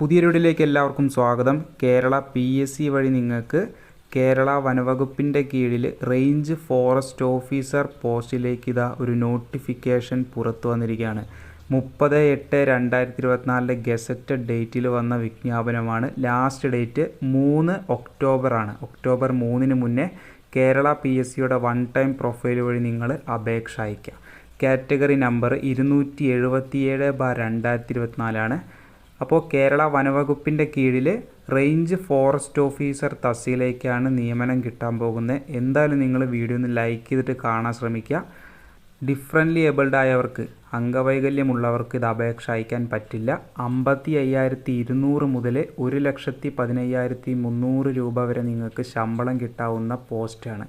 പുതിയൊരു റോഡിലേക്ക് എല്ലാവർക്കും സ്വാഗതം. കേരള പി എസ് സി വഴി നിങ്ങൾക്ക് കേരള വനവകുപ്പിന്റെ കീഴിൽ റേഞ്ച് ഫോറസ്റ്റ് ഓഫീസർ പോസ്റ്റിലേക്ക് ഇതാ ഒരു നോട്ടിഫിക്കേഷൻ പുറത്തു വന്നിരിക്കുകയാണ്. മുപ്പത് എട്ട് രണ്ടായിരത്തി ഇരുപത്തിനാലിലെ ഗസറ്റ് ഡേറ്റിൽ വന്ന വിജ്ഞാപനമാണ്. ലാസ്റ്റ് ഡേറ്റ് മൂന്ന് ഒക്ടോബറാണ്. ഒക്ടോബർ മൂന്നിന് മുന്നേ കേരള പി എസ് സിയുടെ വൺ ടൈം പ്രൊഫൈൽ വഴി നിങ്ങൾ അപേക്ഷ അയക്കുക കാറ്റഗറി നമ്പർ ഇരുന്നൂറ്റി എഴുപത്തിയേഴ് ബാർ രണ്ടായിരത്തി ഇരുപത്തിനാലാണ് അപ്പോൾ കേരള വനവകുപ്പിന്റെ കീഴിൽ റേഞ്ച് ഫോറസ്റ്റ് ഓഫീസർ തസ്തിയിലേക്കാണ് നിയമനം കിട്ടാൻ പോകുന്നത്. എന്തായാലും നിങ്ങൾ വീഡിയോ ഒന്ന് ലൈക്ക് ചെയ്തിട്ട് കാണാൻ ശ്രമിക്കുക. ഡിഫറന്റ്ലി ഏബിൾഡ് ആയവർക്ക് അംഗവൈകല്യമുള്ളവർക്ക് ഇത് അപേക്ഷ അയക്കാൻ പറ്റില്ല. അമ്പത്തി അയ്യായിരത്തി ഇരുന്നൂറ് മുതൽ ഒരു ലക്ഷത്തി പതിനയ്യായിരത്തി മുന്നൂറ് രൂപ വരെ നിങ്ങൾക്ക് ശമ്പളം കിട്ടാവുന്ന പോസ്റ്റാണ്.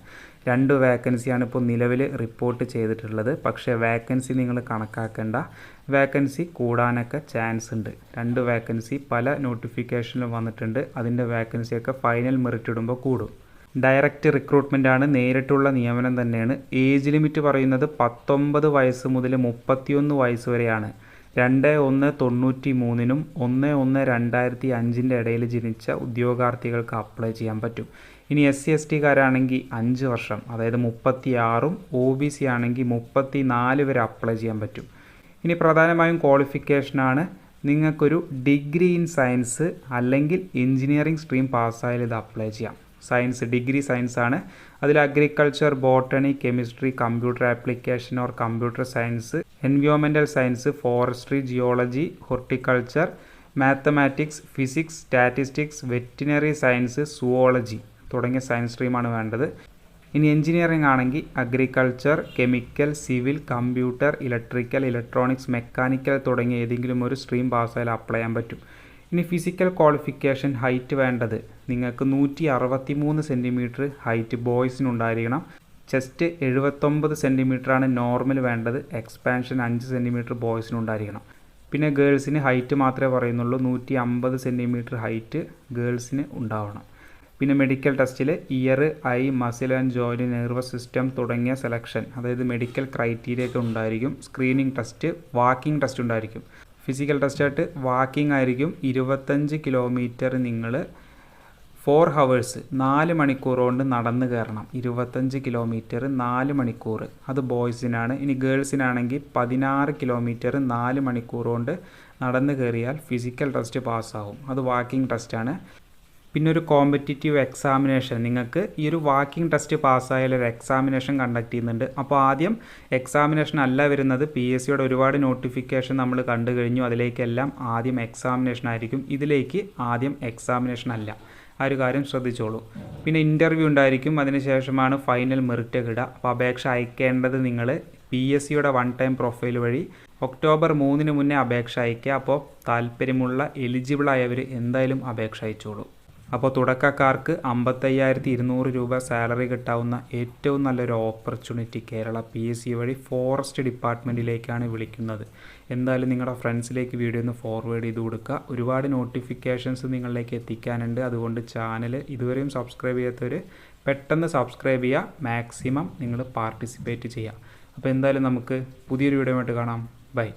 രണ്ട് വേക്കൻസിയാണ് ഇപ്പോൾ നിലവിൽ റിപ്പോർട്ട് ചെയ്തിട്ടുള്ളത്. പക്ഷേ വേക്കൻസി നിങ്ങൾ കണക്കാക്കേണ്ട. വേക്കൻസി കൂടാനൊക്കെ ചാൻസ് ഉണ്ട്. രണ്ട് വേക്കൻസി പല നോട്ടിഫിക്കേഷനിലും വന്നിട്ടുണ്ട്. അതിന്റെ വേക്കൻസിയൊക്കെ ഫൈനൽ മെറിറ്റ് ഇടുമ്പോൾ കൂടും. ഡയറക്റ്റ് റിക്രൂട്ട്മെന്റ് ആണ് നേരിട്ടുള്ള നിയമനം തന്നെയാണ്. ഏജ് ലിമിറ്റ് പറയുന്നത് പത്തൊമ്പത് വയസ്സ് മുതൽ മുപ്പത്തിയൊന്ന് വയസ്സ് വരെയാണ്. രണ്ട് ഒന്ന് തൊണ്ണൂറ്റി മൂന്നിനും ഒന്ന് ഒന്ന് രണ്ടായിരത്തി അഞ്ചിന്റെ ഇടയിൽ ജനിച്ച ഉദ്യോഗാർത്ഥികൾക്ക് അപ്ലൈ ചെയ്യാൻ പറ്റും. ഇനി എസ് സി എസ് ടിക്കാരാണെങ്കിൽ അഞ്ച് വർഷം അതായത് മുപ്പത്തി ആറും ഒ ബി സി ആണെങ്കിൽ മുപ്പത്തി നാല് വരെ അപ്ലൈ ചെയ്യാൻ പറ്റും. ഇനി പ്രധാനമായും ക്വാളിഫിക്കേഷനാണ് നിങ്ങൾക്കൊരു ഡിഗ്രി ഇൻ സയൻസ് അല്ലെങ്കിൽ എഞ്ചിനീയറിംഗ് സ്ട്രീം പാസ്സായാലും ഇത് അപ്ലൈ ചെയ്യാം. സയൻസ് ഡിഗ്രി സയൻസ് ആണ്. അതിൽ agriculture botany chemistry computer application or computer science എൻവയോൺമെന്റൽ science forestry geology horticulture mathematics physics statistics veterinary science zoology തുടങ്ങിയ സയൻസ് സ്ട്രീമാണ് വേണ്ടത്. ഇനി എഞ്ചിനീയറിംഗ് ആണെങ്കിൽ agriculture chemical civil computer electrical electronics mechanical തുടങ്ങിയ ഏതെങ്കിലും ഒരു സ്ട്രീം പാസ്സായാലും അപ്ലൈ ചെയ്യാൻ പറ്റും. ഇനി ഫിസിക്കൽ ക്വാളിഫിക്കേഷൻ ഹൈറ്റ് വേണ്ടത്. നിങ്ങൾക്ക് നൂറ്റി അറുപത്തി മൂന്ന് സെന്റിമീറ്റർ ഹൈറ്റ് ബോയ്സിനുണ്ടായിരിക്കണം ചെസ്റ്റ് എഴുപത്തൊമ്പത് ആണ് നോർമൽ വേണ്ടത്. എക്സ്പാൻഷൻ അഞ്ച് സെന്റിമീറ്റർ ബോയ്സിനുണ്ടായിരിക്കണം പിന്നെ ഗേൾസിന് ഹൈറ്റ് മാത്രമേ പറയുന്നുള്ളൂ. നൂറ്റി അമ്പത് സെന്റിമീറ്റർ ഹൈറ്റ് ഗേൾസിന് ഉണ്ടാവണം. പിന്നെ മെഡിക്കൽ ടെസ്റ്റിൽ ear eye muscle and join nervous system തുടങ്ങിയ സെലക്ഷൻ അതായത് മെഡിക്കൽ ക്രൈറ്റീരിയ ഒക്കെ ഉണ്ടായിരിക്കും. സ്ക്രീനിങ് ടെസ്റ്റ് വാക്കിംഗ് ടെസ്റ്റ് ഉണ്ടായിരിക്കും. ഫിസിക്കൽ ടെസ്റ്റായിട്ട് വാക്കിംഗ് ആയിരിക്കും ഇരുപത്തഞ്ച് കിലോമീറ്റർ നിങ്ങൾ ഫോർ ഹവേഴ്സ് നാല് മണിക്കൂർ കൊണ്ട് നടന്നു കയറണം. ഇരുപത്തഞ്ച് കിലോമീറ്റർ നാല് മണിക്കൂർ. അത് ബോയ്സിനാണ് ഇനി ഗേൾസിനാണെങ്കിൽ പതിനാറ് കിലോമീറ്റർ നാല് മണിക്കൂർ കൊണ്ട് നടന്നു കയറിയാൽ ഫിസിക്കൽ ടെസ്റ്റ് പാസ്സാവും അത് വാക്കിംഗ് ടെസ്റ്റാണ് പിന്നെ ഒരു കോമ്പറ്റിറ്റീവ് എക്സാമിനേഷൻ നിങ്ങൾക്ക് ഈ ഒരു വാക്കിംഗ് ടെസ്റ്റ് പാസ്സായാൽ ഒരു എക്സാമിനേഷൻ കണ്ടക്ട് ചെയ്യുന്നുണ്ട്. അപ്പോൾ ആദ്യം എക്സാമിനേഷൻ അല്ല വരുന്നത്. പി എസ് സിയുടെ ഒരുപാട് നോട്ടിഫിക്കേഷൻ നമ്മൾ കണ്ടു കഴിഞ്ഞു. അതിലേക്കെല്ലാം ആദ്യം എക്സാമിനേഷൻ ആയിരിക്കും. ഇതിലേക്ക് ആദ്യം എക്സാമിനേഷൻ അല്ല. ആ ഒരു കാര്യം ശ്രദ്ധിച്ചോളൂ. പിന്നെ ഇന്റർവ്യൂ ഉണ്ടായിരിക്കും. അതിനുശേഷമാണ് ഫൈനൽ മെറിറ്റ് ഇടുക. അപ്പോൾ അപേക്ഷ അയക്കേണ്ടത് നിങ്ങൾ പി എസ് സിയുടെ വൺ ടൈം പ്രൊഫൈൽ വഴി ഒക്ടോബർ മൂന്നിന് മുന്നേ അപേക്ഷ അയക്കുക അപ്പോൾ താല്പര്യമുള്ള എലിജിബിൾ ആയവർ എന്തായാലും അപേക്ഷ അയച്ചോളൂ. അപ്പോൾ തുടക്കക്കാർക്ക് അമ്പത്തയ്യായിരത്തി ഇരുന്നൂറ് രൂപ സാലറി കിട്ടാവുന്ന ഏറ്റവും നല്ലൊരു opportunity Kerala P S C വഴി ഫോറസ്റ്റ് ഡിപ്പാർട്ട്മെന്റിലേക്കാണ് വിളിക്കുന്നത്. എന്തായാലും നിങ്ങളുടെ ഫ്രണ്ട്സിലേക്ക് വീഡിയോ ഒന്ന് ഫോർവേഡ് ചെയ്ത് കൊടുക്കുക. ഒരുപാട് നോട്ടിഫിക്കേഷൻസ് നിങ്ങളിലേക്ക് എത്തിക്കാനുണ്ട്. അതുകൊണ്ട് ചാനൽ ഇതുവരെയും സബ്സ്ക്രൈബ് ചെയ്യാത്തവർ പെട്ടെന്ന് സബ്സ്ക്രൈബ് ചെയ്യുക. മാക്സിമം നിങ്ങൾ പാർട്ടിസിപ്പേറ്റ് ചെയ്യുക. അപ്പോൾ എന്തായാലും നമുക്ക് പുതിയൊരു വീഡിയോ ആയിട്ട് കാണാം. ബൈ